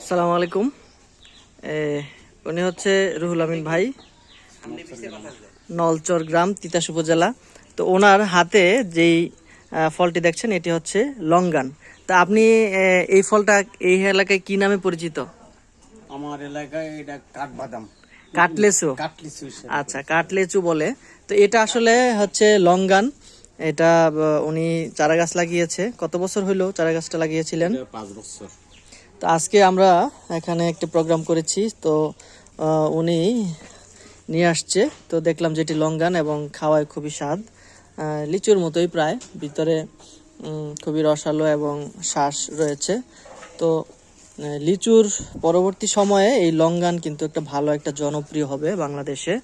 আসসালামু আলাইকুম। এ, উনি হচ্ছে রুহুল আমিন ভাই নলচর গ্রাম তিতাস উপজেলা। তো ওনার হাতে যেই ফলটি দেখছেন এটি হচ্ছে লঙ্গান। তা আপনি এই ফলটা এই এলাকায় কি নামে পরিচিত? আমার এলাকায় এটা কাঠবাদাম। কাটলেচু। আচ্ছা কাটলেচু বলে। তো এটা আসলে হচ্ছে লঙ্গান। এটা উনি চারা গাছ লাগিয়েছে। কত বছর হইল চারা গাছটা লাগিয়েছিলেন পাঁচ বছর। তো আজকে আমরা এখানে একটা প্রোগ্রাম করেছি তো উনি নিয়ে আসছে। তো দেখলাম যেটি লঙ্গান এবং খাওয়ায় খুবই স্বাদ। লিচুর মতোই প্রায় ভিতরে খুবই রসালো এবং শ্বাস রয়েছে। তো লিচুর পরবর্তী সময়ে এই লঙ্গান কিন্তু একটা ভালো একটা জনপ্রিয় হবে বাংলাদেশে।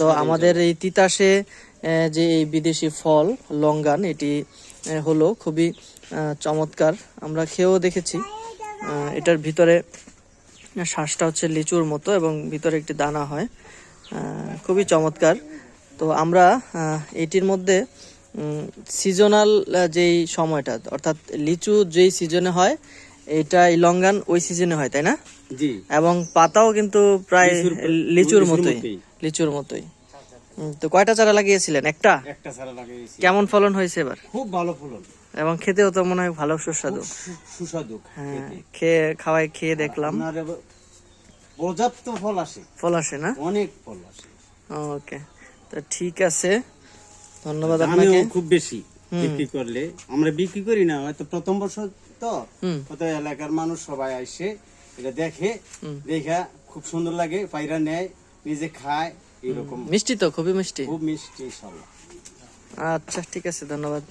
তো আমাদের এই তিতাসে যে এই বিদেশি ফল লঙ্গান এটি হলো খুবই চমৎকার। আমরা খেয়েও দেখেছি। এটার ভিতরে শ্বাসটা হচ্ছে লিচুর মতো এবং ভিতরে একটি দানা হয়। খুবই চমৎকার। তো আমরা এটির মধ্যে সিজনাল যেই সময়টা অর্থাৎ লিচু যেই সিজনে হয় এটা লঙ্গান ওই সিজনে হয় তাই না? এবং পাতাও কিন্তু প্রায় লিচুর- মতোই। লিচুর মতোই। তো কয়টা চারা লাগিয়েছিলেন? একটা? একটা সারা লাগিয়েছি। কেমন ফলন হয়েছে এবার? খুব ভালো ফলন। এবং খেতেও তো মনে হয় ভালো সুস্বাদু। সুস্বাদু হ্যাঁ খেয়ে খাওয়াই খেয়ে দেখলাম। পর্যাপ্ত ফল আসে। ফল আসে না? অনেক ফল আসে। ওকে তো ঠিক আছে। ধন্যবাদ আপনাকে। খুব বেশি বিক্রি করলে। আমরা বিক্রি করি না হয়তো প্রথম বছর তো। হয়তো এলাকার মানুষ সবাই আসে এটা দেখে দেখা খুব সুন্দর লাগে পায়রা নেয় নিজে খায়। এরকম মিষ্টি তো খুবই মিষ্টি। খুব মিষ্টি আচ্ছা ঠিক আছে ধন্যবাদ।